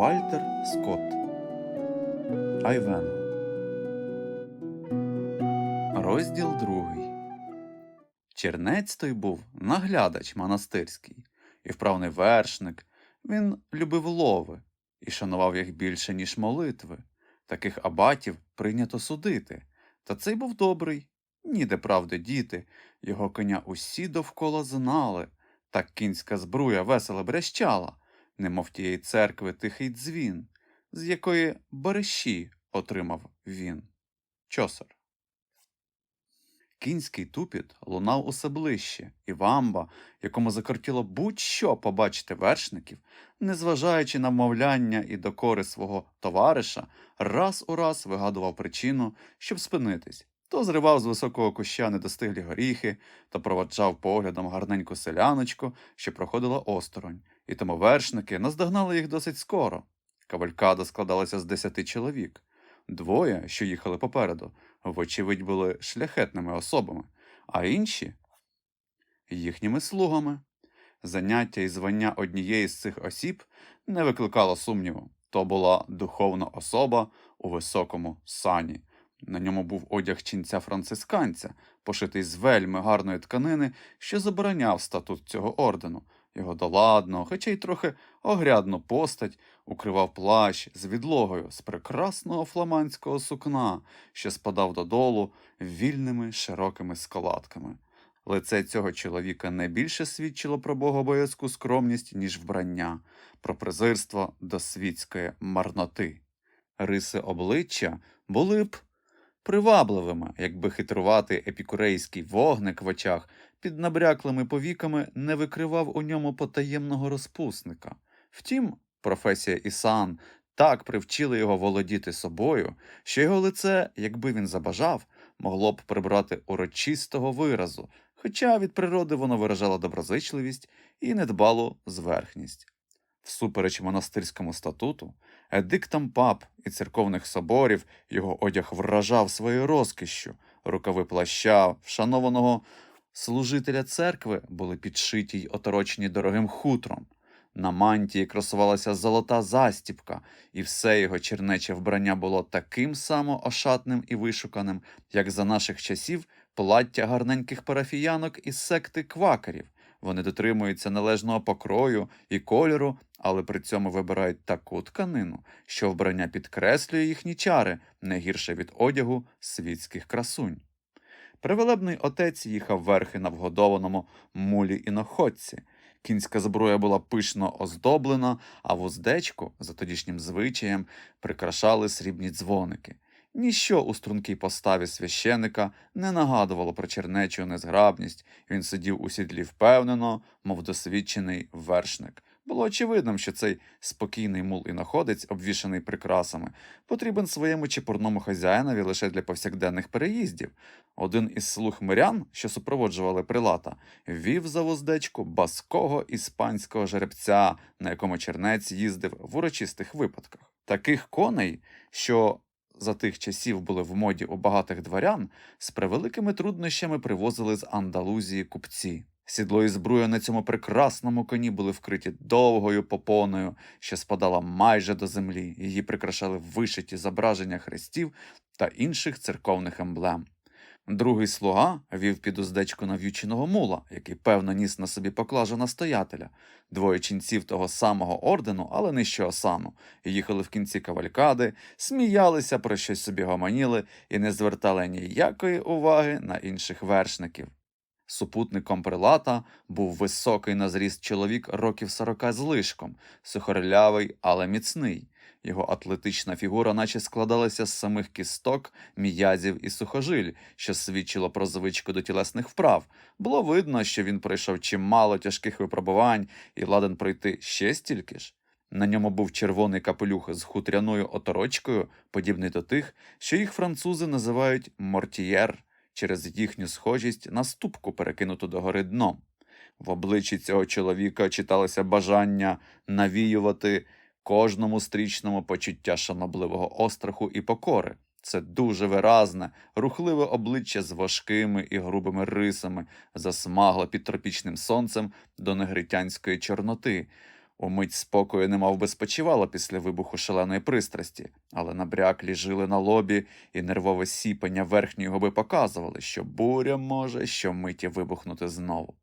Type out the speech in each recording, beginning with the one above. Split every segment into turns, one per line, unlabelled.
Вальтер Скотт Айвен Розділ другий Чернець той був наглядач монастирський і вправний вершник. Він любив лови і шанував їх більше, ніж молитви. Таких абатів прийнято судити. Та цей був добрий, ніде правди діти, його коня усі довкола знали. Так кінська збруя весело брещала, немов тієї церкви тихий дзвін, з якої бариші отримав він. Чосар. Кінський тупіт лунав усе ближче, і вамба, якому закортіло будь-що побачити вершників, незважаючи на вмовляння і докори свого товариша, раз у раз вигадував причину, щоб спинитись. То зривав з високого куща недостиглі горіхи, то проваджав поглядом гарненьку селяночку, що проходила осторонь, і тому вершники наздогнали їх досить скоро. Кавалькада складалася з десяти чоловік. Двоє, що їхали попереду, вочевидь були шляхетними особами, а інші їхніми слугами. Заняття і звання однієї з цих осіб не викликало сумніву. То була духовна особа у високому сані. На ньому був одяг ченця францисканця, пошитий з вельми гарної тканини, що забороняв статут цього ордену. Його доладну, хоча й трохи огрядну постать укривав плащ з відлогою з прекрасного фламандського сукна, що спадав додолу вільними широкими складками. Лице цього чоловіка не більше свідчило про богобоязку скромність, ніж вбрання, про презирство до світської марноти. Риси обличчя були б привабливими, якби хитруватий епікурейський вогник в очах під набряклими повіками не викривав у ньому потаємного розпусника. Втім, професія і сан так привчили його володіти собою, що його лице, якби він забажав, могло б прибрати урочистого виразу, хоча від природи воно виражало доброзичливість і недбалу зверхність. Всупереч монастирському статуту, едиктам пап і церковних соборів його одяг вражав своєю розкішшю, рукави плаща, вшанованого служителя церкви були підшиті й оторочені дорогим хутром. На мантії красувалася золота застіпка, і все його чернече вбрання було таким само ошатним і вишуканим, як за наших часів плаття гарненьких парафіянок із секти квакерів. Вони дотримуються належного покрою і кольору, але при цьому вибирають таку тканину, що вбрання підкреслює їхні чари не гірше від одягу світських красунь. Привелебний отець їхав верхи на вгодованому мулі іноходці. Кінська зброя була пишно оздоблена, а вуздечку, за тодішнім звичаєм, прикрашали срібні дзвоники. Ніщо у стрункій поставі священика не нагадувало про чернечу незграбність, він сидів у сідлі впевнено, мов досвідчений вершник. Було очевидним, що цей спокійний мул іноходець, обвішаний прикрасами, потрібен своєму чепурному хазяїнові лише для повсякденних переїздів. Один із слуг мирян, що супроводжували прилата, вів за вуздечку баского іспанського жеребця, на якому чернець їздив в урочистих випадках. Таких коней, що за тих часів були в моді у багатих дворян, з превеликими труднощами привозили з Андалузії купці. Сідло і збруя на цьому прекрасному коні були вкриті довгою попоною, що спадала майже до землі. Її прикрашали вишиті зображення хрестів та інших церковних емблем. Другий слуга вів під уздечку нав'юченого мула, який певно ніс на собі поклажу настоятеля. Двоє ченців того самого ордену, але нижчого сану, їхали в кінці кавалькади, сміялися, про щось собі гомоніли і не звертали ніякої уваги на інших вершників. Супутником прилата був високий на зріст чоловік років сорока з лишком, сухорлявий, але міцний. Його атлетична фігура наче складалася з самих кісток, м'язів і сухожиль, що свідчило про звичку до тілесних вправ. Було видно, що він пройшов чимало тяжких випробувань і ладен пройти ще стільки ж. На ньому був червоний капелюх з хутряною оторочкою, подібний до тих, що їх французи називають мортієр через їхню схожість на ступку, перекинуту догори дном. В обличчі цього чоловіка читалося бажання навіювати кожному стрічному почуття шанобливого остраху і покори. Це дуже виразне, рухливе обличчя з важкими і грубими рисами, засмагло під тропічним сонцем до негритянської чорноти. Умить спокою не мав би спочивало після вибуху шаленої пристрасті, але набряклі жили на лобі, і нервове сіпання верхньої губи показували, що буря може щомиті вибухнути знову.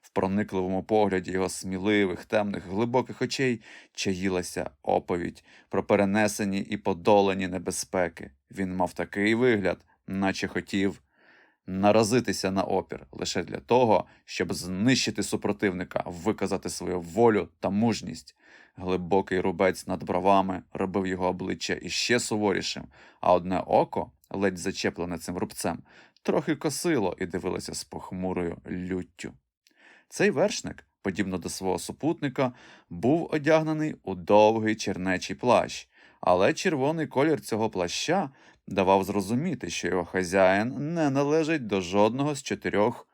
В проникливому погляді його сміливих, темних, глибоких очей чаїлася оповідь про перенесені і подолані небезпеки. Він мав такий вигляд, наче хотів наразитися на опір лише для того, щоб знищити супротивника, виказати свою волю та мужність. Глибокий рубець над бровами робив його обличчя іще суворішим, а одне око, ледь зачеплене цим рубцем, трохи косило і дивилося з похмурою люттю. Цей вершник, подібно до свого супутника, був одягнений у довгий чернечий плащ, але червоний колір цього плаща давав зрозуміти, що його хазяїн не належить до жодного з чотирьох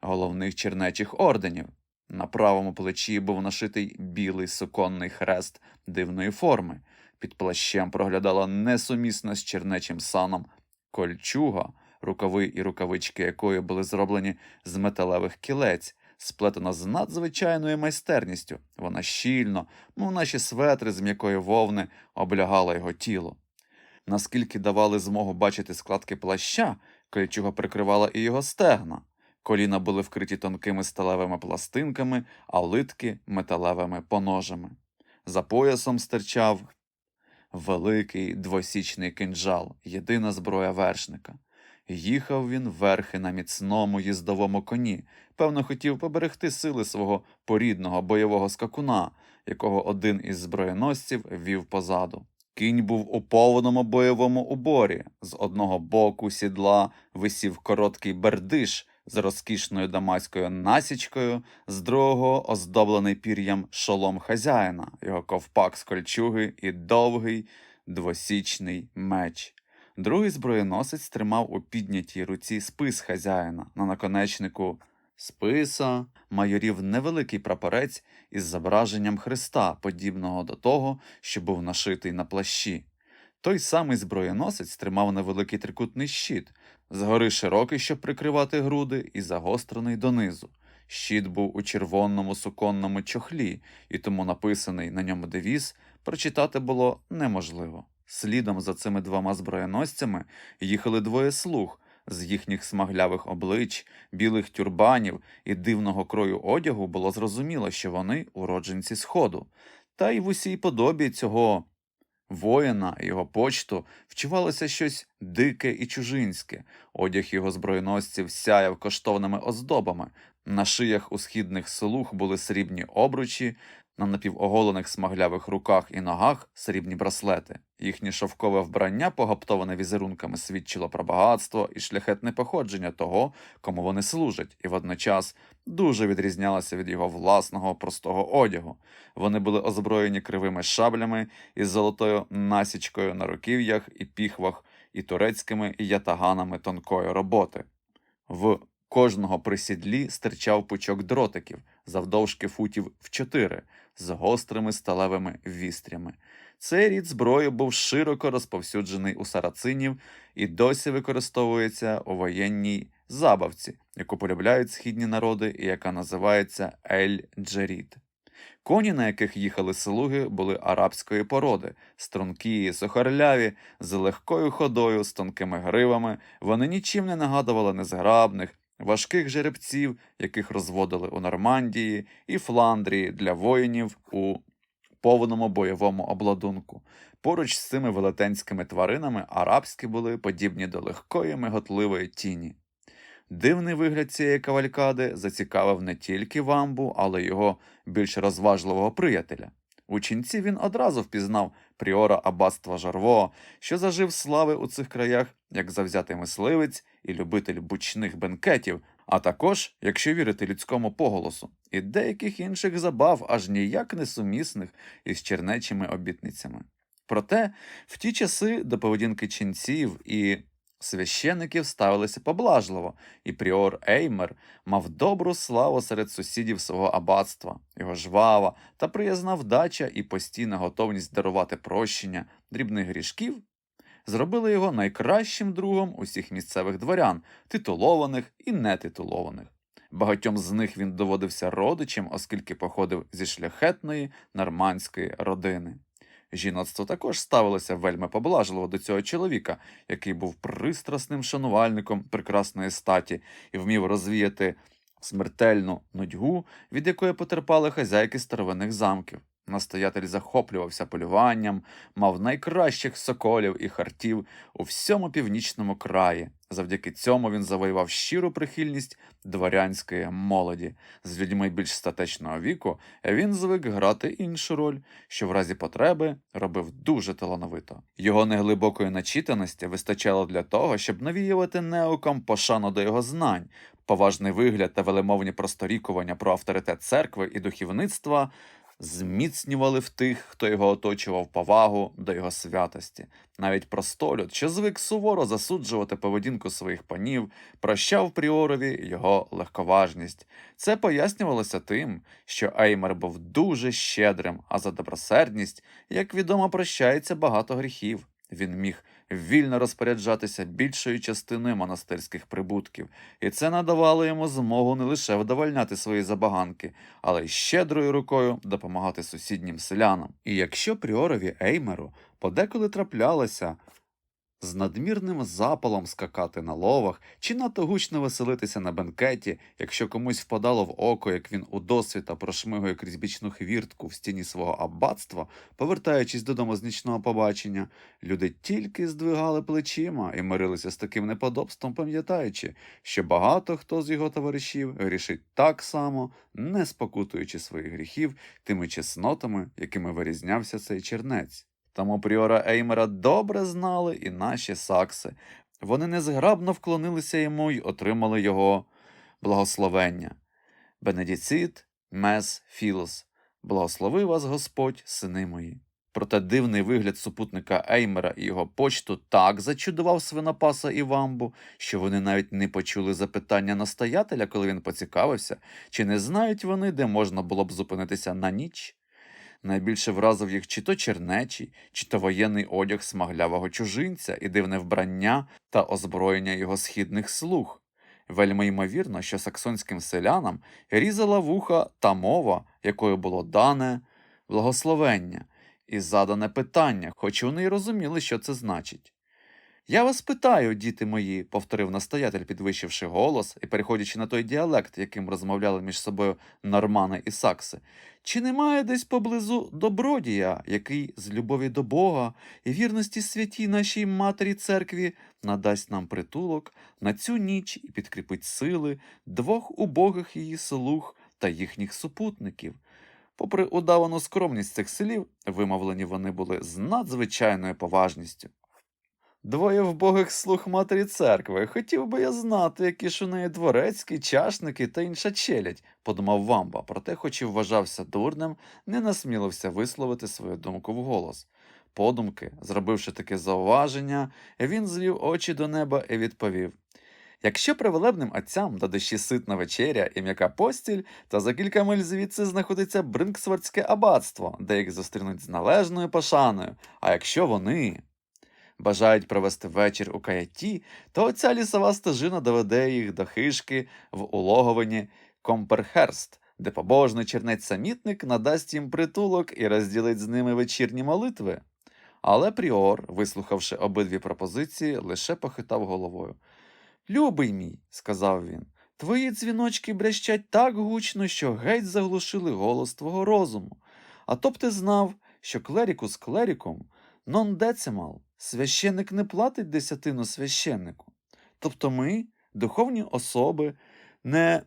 головних чернечих орденів. На правому плечі був нашитий білий суконний хрест дивної форми. Під плащем проглядала несумісна з чернечим саном кольчуга, рукави і рукавички якої були зроблені з металевих кілець, сплетена з надзвичайною майстерністю. Вона щільно, мов наші светри з м'якої вовни, облягала його тіло. Наскільки давали змогу бачити складки плаща, кольчуга прикривала і його стегна. Коліна були вкриті тонкими сталевими пластинками, а литки металевими поножами. За поясом стирчав великий двосічний кинджал, єдина зброя вершника. Їхав він верхи на міцному їздовому коні, певно, хотів поберегти сили свого порідного бойового скакуна, якого один із зброєносців вів позаду. Кінь був у повному бойовому уборі. З одного боку сідла висів короткий бердиш з розкішною дамаською насічкою, з другого оздоблений пір'ям шолом хазяїна, його ковпак з кольчуги і довгий двосічний меч. Другий зброєносець тримав у піднятій руці спис хазяїна на наконечнику списа майорів невеликий прапорець із зображенням Христа, подібного до того, що був нашитий на плащі. Той самий зброєносець тримав невеликий трикутний щит, згори широкий, щоб прикривати груди, і загострений донизу. Щит був у червоному суконному чохлі, і тому написаний на ньому девіз прочитати було неможливо. Слідом за цими двома зброєносцями їхали двоє слуг. З їхніх смаглявих облич, білих тюрбанів і дивного крою одягу було зрозуміло, що вони уродженці Сходу. Та й в усій подобі цього воїна його почту вчувалося щось дике і чужинське. Одяг його зброєносців сяяв коштовними оздобами. На шиях у східних слуг були срібні обручі, на напівоголених смаглявих руках і ногах срібні браслети. Їхнє шовкове вбрання, погаптоване візерунками, свідчило про багатство і шляхетне походження того, кому вони служать, і водночас дуже відрізнялося від його власного простого одягу. Вони були озброєні кривими шаблями із золотою насічкою на руків'ях і піхвах, і турецькими ятаганами тонкої роботи. В кожного при сідлі стирчав пучок дротиків завдовжки футів в чотири з гострими сталевими вістрями. Цей рід зброї був широко розповсюджений у сарацинів і досі використовується у воєнній забавці, яку полюбляють східні народи і яка називається Ель-Джерід. Коні, на яких їхали слуги, були арабської породи, стрункі, сухарляві, з легкою ходою, з тонкими гривами. Вони нічим не нагадували незграбних, важких жеребців, яких розводили у Нормандії і Фландрії для воїнів у повному бойовому обладунку. Поруч з цими велетенськими тваринами арабські були подібні до легкої миготливої тіні. Дивний вигляд цієї кавалькади зацікавив не тільки вамбу, але й його більш розважливого приятеля. У ченці він одразу впізнав пріора аббатства Жарво, що зажив слави у цих краях як завзятий мисливець і любитель бучних бенкетів, а також, якщо вірити людському поголосу, і деяких інших забав, аж ніяк не сумісних із чернечими обітницями. Проте в ті часи до поведінки ченців і священиків ставилися поблажливо, і пріор Еймер мав добру славу серед сусідів свого аббатства, його жвава та приязна вдача і постійна готовність дарувати прощення дрібних грішків зробили його найкращим другом усіх місцевих дворян, титулованих і нетитулованих. Багатьом з них він доводився родичем, оскільки походив зі шляхетної нормандської родини. Жіноцтво також ставилося вельми поблажливо до цього чоловіка, який був пристрасним шанувальником прекрасної статі і вмів розвіяти смертельну нудьгу, від якої потерпали хазяйки старовинних замків. Настоятель захоплювався полюванням, мав найкращих соколів і хартів у всьому північному краї. Завдяки цьому він завоював щиру прихильність дворянської молоді. З людьми більш статечного віку він звик грати іншу роль, що в разі потреби робив дуже талановито. Його неглибокої начитаності вистачало для того, щоб навіювати неукам пошану до його знань, поважний вигляд та велемовні просторікування про авторитет церкви і духовництва зміцнювали в тих, хто його оточував повагу до його святості. Навіть простолюд, що звик суворо засуджувати поведінку своїх панів, прощав пріорові його легковажність. Це пояснювалося тим, що Еймер був дуже щедрим, а за добросердність, як відомо, прощається багато гріхів. Він міг вільно розпоряджатися більшою частиною монастирських прибутків, і це надавало йому змогу не лише вдовольняти свої забаганки, але й щедрою рукою допомагати сусіднім селянам. І якщо пріорові Еймеру подеколи траплялося з надмірним запалом скакати на ловах чи надто гучно веселитися на бенкеті, якщо комусь впадало в око, як він удосвіта прошмигує крізь бічну хвіртку в стіні свого аббатства, повертаючись додому з нічного побачення, люди тільки здвигали плечима і мирилися з таким неподобством, пам'ятаючи, що багато хто з його товаришів грішить так само, не спокутуючи своїх гріхів тими чеснотами, якими вирізнявся цей чернець. Тому пріора Еймера добре знали і наші сакси. Вони незграбно вклонилися йому й отримали його благословення. Бенедіцит, мес, філос, благослови вас Господь, сини мої. Проте дивний вигляд супутника Еймера і його почту так зачудував свинопаса і вамбу, що вони навіть не почули запитання настоятеля, коли він поцікавився, чи не знають вони, де можна було б зупинитися на ніч. Найбільше вразив їх чи то чернечий, чи то воєнний одяг смаглявого чужинця і дивне вбрання та озброєння його східних слуг. Вельми ймовірно, що саксонським селянам різала вуха та мова, якою було дане благословення, і задане питання, хоч вони й розуміли, що це значить. Я вас питаю, діти мої, повторив настоятель, підвищивши голос і переходячи на той діалект, яким розмовляли між собою нормани і сакси, чи немає десь поблизу добродія, який з любові до Бога і вірності святій нашій матері церкві надасть нам притулок на цю ніч і підкріпить сили двох убогих її слуг та їхніх супутників? Попри удавану скромність цих слів, вимовлені вони були з надзвичайною поважністю. Двоє вбогих слуг матері церкви. Хотів би я знати, які ж у неї дворецькі, чашники та інша челядь, подумав Вамба, проте, хоч і вважався дурним, не насмілився висловити свою думку вголос. Подумки, зробивши таке зауваження, він звів очі до неба і відповів. Якщо привелебним отцям до душі ситна вечеря і м'яка постіль, то за кілька миль звідси знаходиться Бринксвардське аббатство, де їх зустрінуть з належною пошаною. А якщо вони бажають провести вечір у каяті, то ця лісова стежина доведе їх до хишки в улоговині Комперхерст, де побожний чернець-самітник надасть їм притулок і розділить з ними вечірні молитви. Але Пріор, вислухавши обидві пропозиції, лише похитав головою. Любий мій, сказав він, твої дзвіночки брещать так гучно, що геть заглушили голос твого розуму. А то б ти знав, що клерікус клеріком нон децимал, священник не платить десятину священнику. Тобто ми, духовні особи, не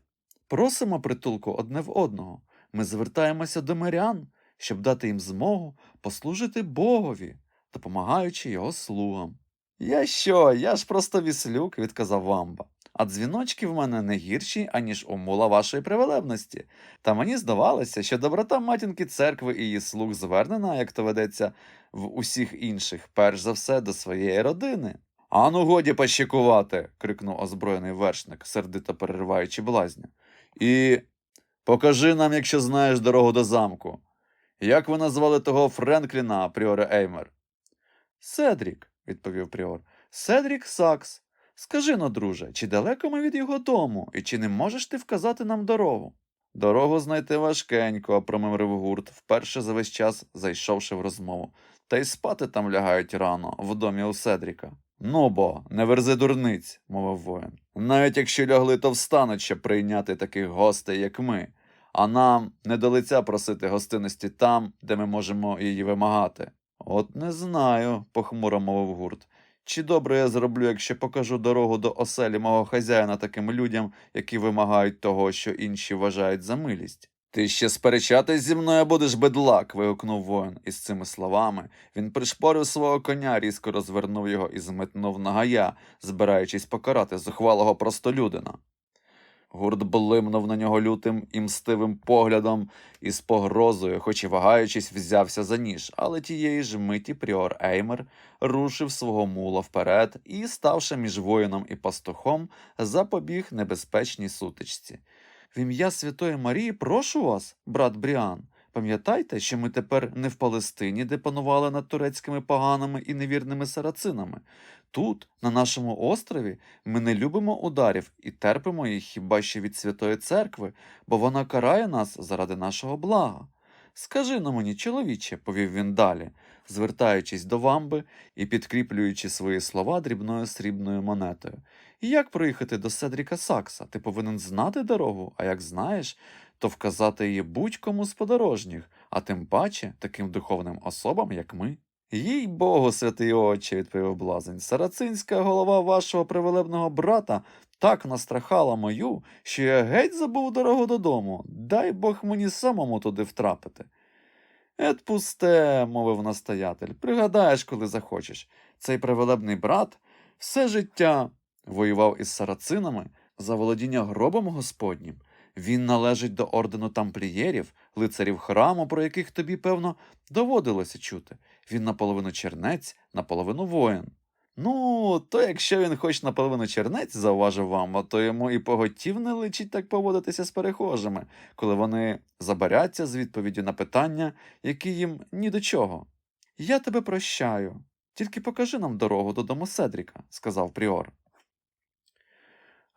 просимо притулку одне в одного. Ми звертаємося до мирян, щоб дати їм змогу послужити Богові, допомагаючи його слугам. Я що, я ж просто віслюк, відказав Вамба. А дзвіночки в мене не гірші, аніж у мула вашої привелебності. Та мені здавалося, що доброта матінки церкви і її слуг звернена, як то ведеться, в усіх інших, перш за все, до своєї родини. Ану, годі пощекувати. крикнув озброєний вершник, сердито перериваючи блазня. І покажи нам, якщо знаєш дорогу до замку. Як ви назвали того Френкліна, Пріоре Еймер? Седрік, відповів Пріор. Седрік Сакс. Скажи но, друже, чи далеко ми від його дому, і чи не можеш ти вказати нам дорогу? Дорогу знайти важкенько, промимрив гурт, вперше за весь час зайшовши в розмову. Та й спати там лягають рано, в домі у Седріка. Ну бо, не верзи дурниць, мовив воїн. Навіть якщо лягли, то встануть, щоб прийняти таких гостей, як ми. А нам не до лиця просити гостинності там, де ми можемо її вимагати. От не знаю, похмуро мовив гурт. Чи добре я зроблю, якщо покажу дорогу до оселі мого хазяїна таким людям, які вимагають того, що інші вважають за милість? Ти ще сперечатись зі мною будеш бедлак. вигукнув воїн. І з цими словами він пришпорив свого коня, різко розвернув його і зметнув на гая, збираючись покарати зухвалого простолюдина. Гурт блимнув на нього лютим і мстивим поглядом і з погрозою, хоч і вагаючись, взявся за ніж, але тієї ж миті Пріор Еймер рушив свого мула вперед і, ставши між воїном і пастухом, запобіг небезпечній сутичці. В ім'я Святої Марії прошу вас, брат Бріан. Пам'ятайте, що ми тепер не в Палестині, де панували над турецькими поганими і невірними сарацинами. Тут, на нашому острові, ми не любимо ударів і терпимо їх хіба що від Святої Церкви, бо вона карає нас заради нашого блага. Скажи на мені, чоловіче, повів він далі, звертаючись до вамби і підкріплюючи свої слова дрібною срібною монетою. Як проїхати до Седріка Сакса? Ти повинен знати дорогу, а як знаєш, то вказати її будь-кому з подорожніх, а тим паче таким духовним особам, як ми. Їй Богу, святий отче, відповів блазень, сарацинська голова вашого привелебного брата так настрахала мою, що я геть забув дорогу додому. Дай Бог мені самому туди втрапити. Ет пусте, мовив настоятель, пригадаєш, коли захочеш. Цей привелебний брат все життя воював із сарацинами за володіння гробом Господнім. Він належить до ордену тамплієрів, лицарів храму, про яких тобі, певно, доводилося чути. Він наполовину чернець, наполовину воїн. Ну, то якщо він хоч наполовину чернець, зауважив вам, то йому і поготів не личить так поводитися з перехожими, коли вони забаряться з відповіддю на питання, які їм ні до чого. Я тебе прощаю. Тільки покажи нам дорогу додому Седріка, сказав Пріор.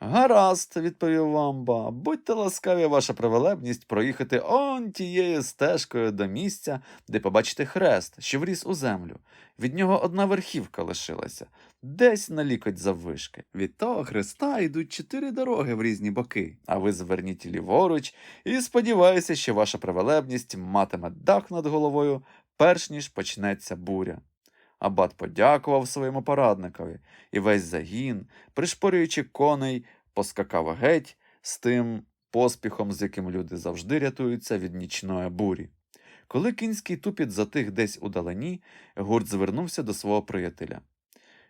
Гаразд, відповів Вамба, будьте ласкаві, ваша привелебність проїхати он тією стежкою до місця, де побачите хрест, що вріс у землю. Від нього одна верхівка лишилася, десь на лікоть заввишки. Від того хреста йдуть чотири дороги в різні боки, а ви зверніть ліворуч і сподіваюся, що ваша привелебність матиме дах над головою, перш ніж почнеться буря. Абат подякував своєму порадникові, і весь загін, пришпорюючи коней, поскакав геть з тим поспіхом, з яким люди завжди рятуються від нічної бурі. Коли кінський тупіт затих десь удалині, гурт звернувся до свого приятеля.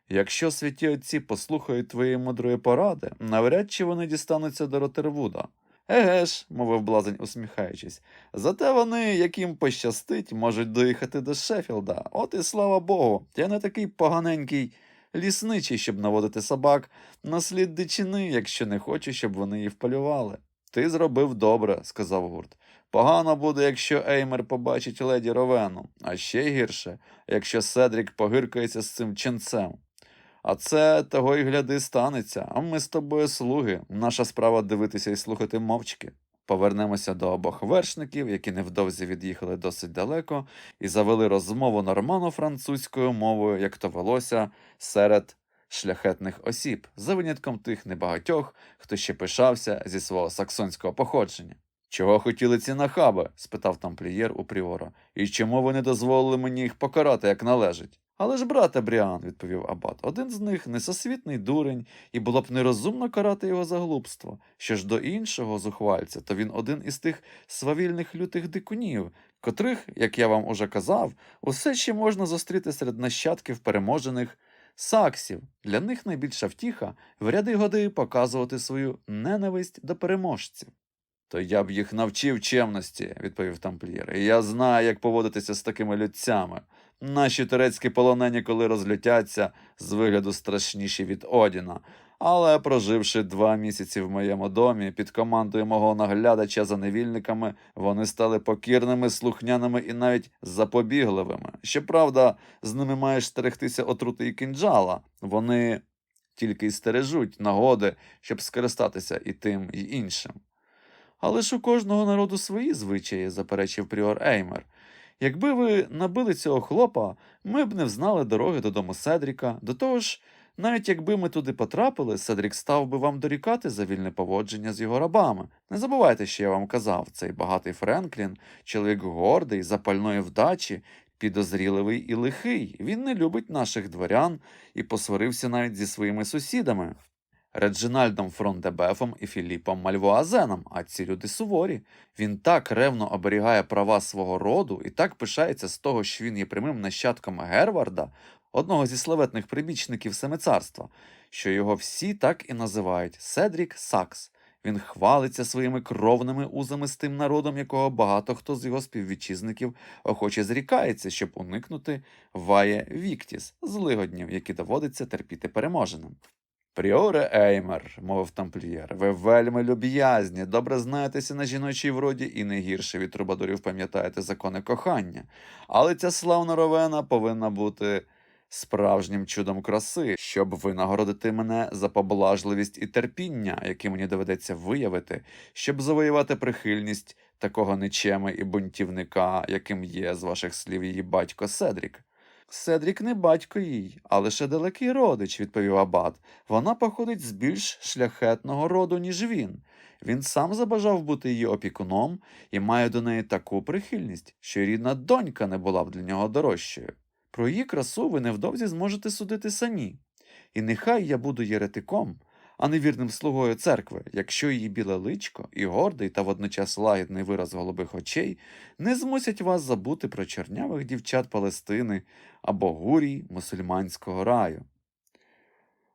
Якщо святі отці послухають твоєї мудрої поради, навряд чи вони дістануться до Ротервуда. Еге ж, мовив блазень, усміхаючись, зате вони, яким пощастить, можуть доїхати до Шеффілда. От і слава Богу, я не такий поганенький лісничий, щоб наводити собак на слід дичини, якщо не хочу, щоб вони її вполювали. Ти зробив добре, сказав гурт. Погано буде, якщо Еймер побачить леді Ровену, а ще гірше, якщо Седрік погиркається з цим ченцем. А це того й гляди станеться, а ми з тобою слуги. Наша справа дивитися і слухати мовчки. Повернемося до обох вершників, які невдовзі від'їхали досить далеко, і завели розмову нормано-французькою мовою, як то велося, серед шляхетних осіб, за винятком тих небагатьох, хто ще пишався зі свого саксонського походження. Чого хотіли ці нахаби? спитав тамплієр у Пріора, і чому ви не дозволили мені їх покарати, як належить? Але ж, брате Бріан, відповів Абат, один з них несосвітний дурень, і було б нерозумно карати його за глупство. Що ж до іншого зухвальця, то він один із тих свавільних лютих дикунів, котрих, як я вам уже казав, усе ще можна зустріти серед нащадків переможених саксів. Для них найбільша втіха в ряди годи показувати свою ненависть до переможців. То я б їх навчив чемності, відповів тамплієр. І я знаю, як поводитися з такими людцями. Наші турецькі полонені, коли розлютяться, з вигляду страшніші від Одіна. Але проживши два місяці в моєму домі під командою мого наглядача за невільниками, вони стали покірними, слухняними і навіть запобігливими. Щоправда, з ними маєш стерегтися отрути і кінджала. Вони тільки й стережуть нагоди, щоб скористатися і тим, і іншим. Але ж у кожного народу свої звичаї, заперечив Пріор Еймер. Якби ви набили цього хлопа, ми б не взнали дороги додому Седріка. До того ж, навіть якби ми туди потрапили, Седрік став би вам дорікати за вільне поводження з його рабами. Не забувайте, що я вам казав, цей багатий Френклін, чоловік гордий, запальної вдачі, підозріливий і лихий. Він не любить наших дворян і посварився навіть зі своїми сусідами. Реджинальдом Фронтебефом і Філіпом Мальвоазеном, а ці люди суворі. Він так ревно оберігає права свого роду і так пишається з того, що він є прямим нащадком Герварда, одного зі славетних прибічників Семицарства, що його всі так і називають Седрік Сакс. Він хвалиться своїми кровними узами з тим народом, якого багато хто з його співвітчизників охоче зрікається, щоб уникнути ває Віктіс, злигоднів, які доводиться терпіти переможеним. Пріоре Еймер, мовив тамплієр, ви вельми люб'язні, добре знаєтеся на жіночій вроді і не гірше від трубадурів пам'ятаєте закони кохання. Але ця славна ровена повинна бути справжнім чудом краси, щоб винагородити мене за поблажливість і терпіння, які мені доведеться виявити, щоб завоювати прихильність такого нечеми і бунтівника, яким є з ваших слів її батько Седрік. Седрік не батько їй, а лише далекий родич, відповів Абат. Вона походить з більш шляхетного роду, ніж він. Він сам забажав бути її опікуном і має до неї таку прихильність, що рідна донька не була б для нього дорожчою. Про її красу ви невдовзі зможете судити самі. І нехай я буду єретиком, а не вірним слугою церкви, якщо її біле личко і гордий та водночас лагідний вираз голубих очей не змусять вас забути про чорнявих дівчат Палестини або гурій мусульманського раю.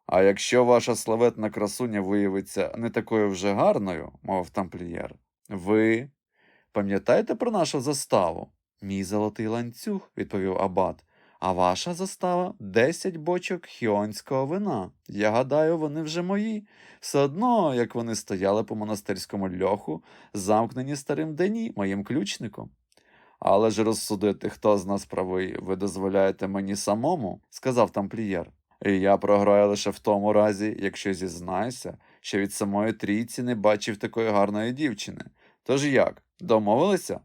А якщо ваша славетна красуня виявиться не такою вже гарною, мовив тамплієр, ви пам'ятаєте про нашу заставу? Мій золотий ланцюг, відповів Абат. А ваша застава десять бочок хіонського вина. Я гадаю, вони вже мої. Все одно, як вони стояли по монастирському льоху, замкнені старим дені, моїм ключником. Але ж розсудити, хто з нас правий, ви дозволяєте мені самому, сказав тамплієр. І я програю лише в тому разі, якщо зізнаюся, що від самої трійці не бачив такої гарної дівчини. Тож як, домовилися?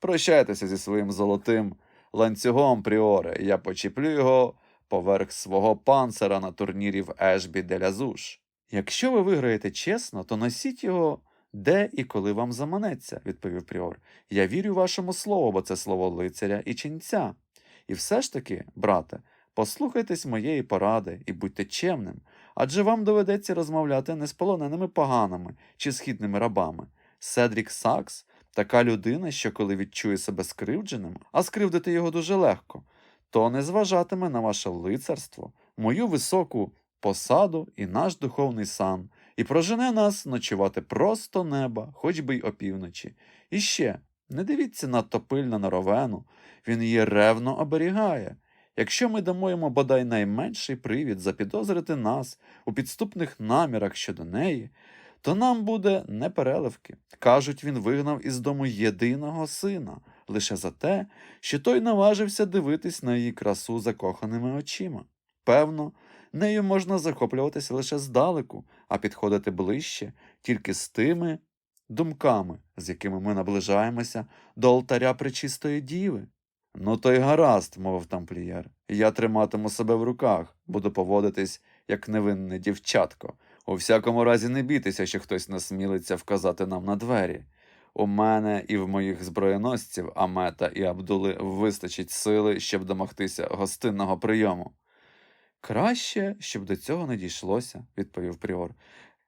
Прощайтеся зі своїм золотим ланцюгом Пріоре, я почіплю його поверх свого панцера на турнірі в Ешбі де Лязуш. Якщо ви виграєте чесно, то носіть його де і коли вам заманеться, відповів Пріор. Я вірю вашому слову, бо це слово лицаря і ченця. І все ж таки, брате, послухайтесь моєї поради і будьте чемним, адже вам доведеться розмовляти не з полоненими поганами чи східними рабами. Седрік Сакс така людина, що коли відчує себе скривдженим, а скривдити його дуже легко, то не зважатиме на ваше лицарство, мою високу посаду і наш духовний сан, і прожене нас ночувати просто неба, хоч би й опівночі. І ще не дивіться надто пильно на ровену, він її ревно оберігає. Якщо ми дамо йому бодай найменший привід запідозрити нас у підступних намірах щодо неї, то нам буде непереливки. Кажуть, він вигнав із дому єдиного сина лише за те, що той наважився дивитись на її красу закоханими очима. Певно, нею можна захоплюватися лише здалеку, а підходити ближче тільки з тими думками, з якими ми наближаємося до алтаря Пречистої Діви. Ну, то й гаразд, мовив тамплієр. Я триматиму себе в руках, буду поводитись як невинне дівчатко. У всякому разі, не бійтеся, що хтось насмілиться вказати нам на двері. У мене і в моїх зброєносців Амета і Абдули вистачить сили, щоб домогтися гостинного прийому. Краще, щоб до цього не дійшлося, відповів Пріор.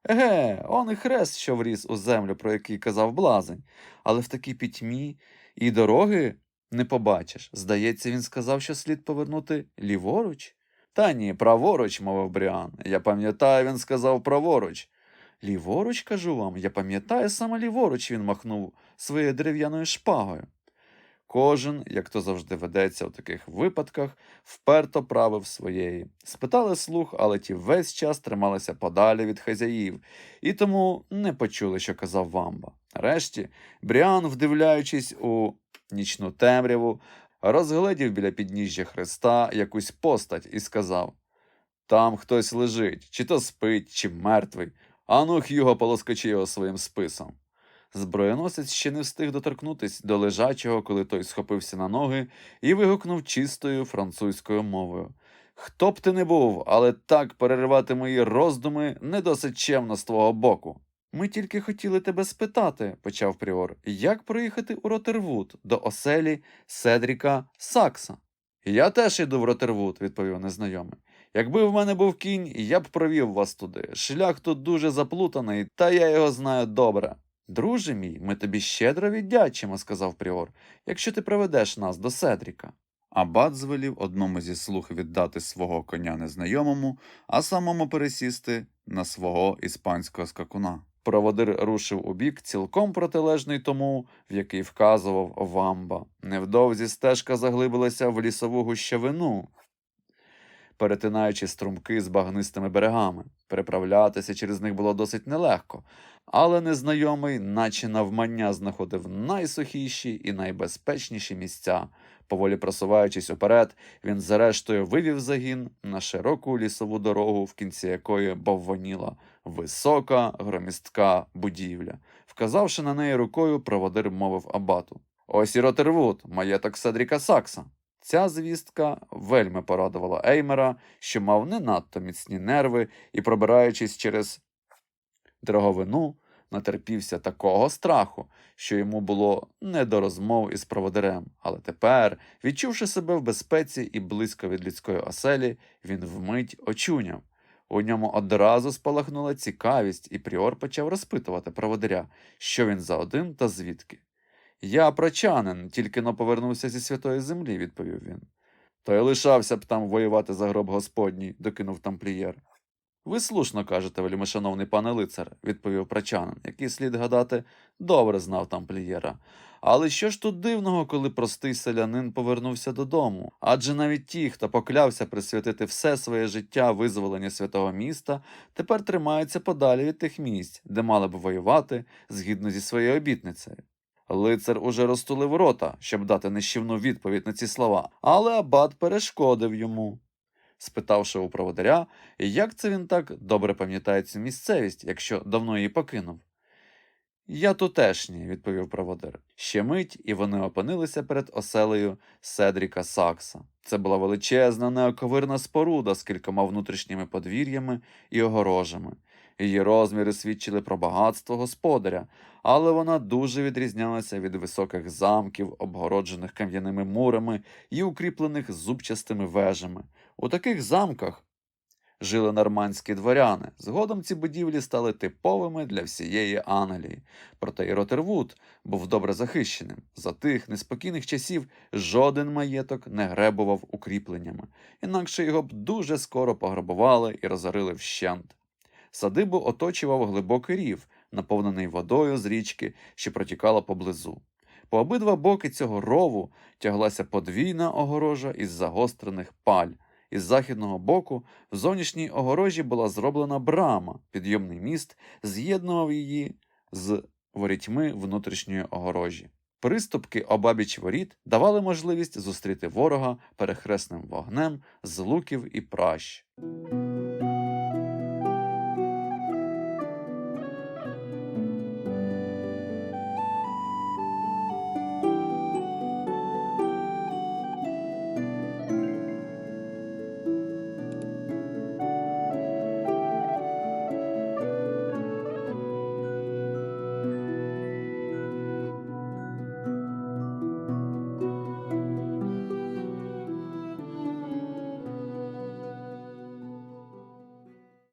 Еге, он і хрест, що вріс у землю, про який казав блазень, але в такій пітьмі і дороги не побачиш. Здається, він сказав, що слід повернути ліворуч. Та ні, праворуч, мовив Бріан. Я пам'ятаю, він сказав праворуч. Ліворуч, кажу вам, я пам'ятаю, саме ліворуч він махнув своєю дерев'яною шпагою. Кожен, як то завжди ведеться у таких випадках, вперто правив своєї. Спитали слух, але ті весь час трималися подалі від хазяїв, і тому не почули, що казав вамба. Решті, Бріан, вдивляючись у нічну темряву, розгледів біля підніжжя хреста якусь постать і сказав Там хтось лежить, чи то спить, чи мертвий. Ану Х'юго полоскочи його своїм списом. Зброєносець ще не встиг доторкнутись до лежачого, коли той схопився на ноги і вигукнув чистою французькою мовою. Хто б ти не був, але так переривати мої роздуми не досить чемно з твого боку. Ми тільки хотіли тебе спитати, почав Пріор, як проїхати у Ротервуд до оселі Седріка Сакса. Я теж іду в Ротервуд, відповів незнайомий. Якби в мене був кінь, я б провів вас туди. Шлях тут дуже заплутаний, та я його знаю добре. Друже мій, ми тобі щедро віддячимо, сказав Пріор, якщо ти проведеш нас до Седріка. Абат звелів одному зі слуг віддати свого коня незнайомому, а самому пересісти на свого іспанського скакуна. Проводир рушив у бік, цілком протилежний тому, в який вказував Вамба. Невдовзі стежка заглибилася в лісову гущавину, перетинаючи струмки з багнистими берегами. Переправлятися через них було досить нелегко, але незнайомий, наче навмання, знаходив найсухіші і найбезпечніші місця. Поволі просуваючись уперед, він зрештою вивів загін на широку лісову дорогу, в кінці якої боввоніла висока громістка будівля. Вказавши на неї рукою, проводир мовив абату. Ось і Ротервуд, маєток Седріка Сакса. Ця звістка вельми порадувала Еймера, що мав не надто міцні нерви і, пробираючись через дороговину, натерпівся такого страху, що йому було не до розмов із проводирем. Але тепер, відчувши себе в безпеці і близько від людської оселі, він вмить очуняв. У ньому одразу спалахнула цікавість, і Пріор почав розпитувати проводиря, що він за один та звідки. Я прочанин, тільки но повернувся зі святої землі, відповів він. То й лишався б там воювати за гроб Господній, докинув тамплієр. Ви слушно кажете, вельмишановний пане лицар, відповів прачанин, який слід гадати, добре знав тамплієра. Але що ж тут дивного, коли простий селянин повернувся додому? Адже навіть ті, хто поклявся присвятити все своє життя визволенню святого міста, тепер тримаються подалі від тих місць, де мали б воювати згідно зі своєю обітницею. Лицар уже розтулив рота, щоб дати нищівну відповідь на ці слова, але абат перешкодив йому. Спитавши у проводаря, як це він так добре пам'ятає цю місцевість, якщо давно її покинув. Я тутешній, відповів проводир. Ще мить, і вони опинилися перед оселею Седріка Сакса. Це була величезна неоковирна споруда з кількома внутрішніми подвір'ями і огорожами. Її розміри свідчили про багатство господаря, але вона дуже відрізнялася від високих замків, обгороджених кам'яними мурами і укріплених зубчастими вежами. У таких замках жили нормандські дворяни. Згодом ці будівлі стали типовими для всієї Англії. Проте і Ротервуд був добре захищеним. За тих неспокійних часів жоден маєток не гребував укріпленнями, інакше його б дуже скоро пограбували і розорили вщент. Садибу оточував глибокий рів, наповнений водою з річки, що протікала поблизу. По обидва боки цього рову тяглася подвійна огорожа із загострених паль. Із західного боку в зовнішній огорожі була зроблена брама, підйомний міст з'єднував її з ворітьми внутрішньої огорожі. Приступки обабіч воріт давали можливість зустріти ворога перехресним вогнем з луків і пращ.